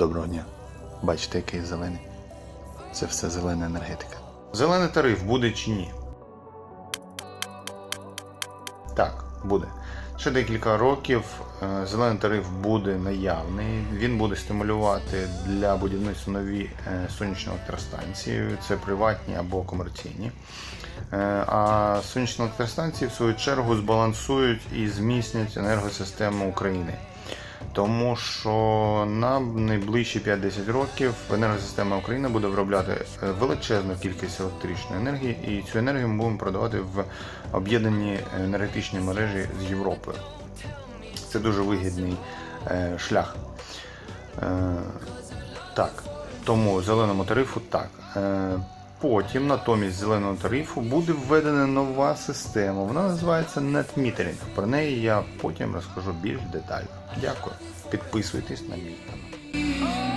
Доброго дня. Бачите, який зелений. Це все зелена енергетика. Зелений тариф буде чи ні? Так, буде. Ще декілька років е, зелений тариф буде наявний. Він буде стимулювати для будівництва нові е, сонячні електростанції, це приватні або комерційні. Е, А сонячні електростанції, в свою чергу, збалансують і зміцнять енергосистему України. Тому що на найближчі 5-10 років енергосистема України буде виробляти е, величезну кількість електричної енергії, і цю енергію ми будемо продавати в об'єднані енергетичні мережі з Європою. Це дуже вигідний е, шлях. Е, так, тому зеленому тарифу так. Потім, натомість зеленого тарифу, буде введена нова система. Вона називається NetMetering. Про неї я потім розкажу більш детально. Дякую. Підписуйтесь на мій канал.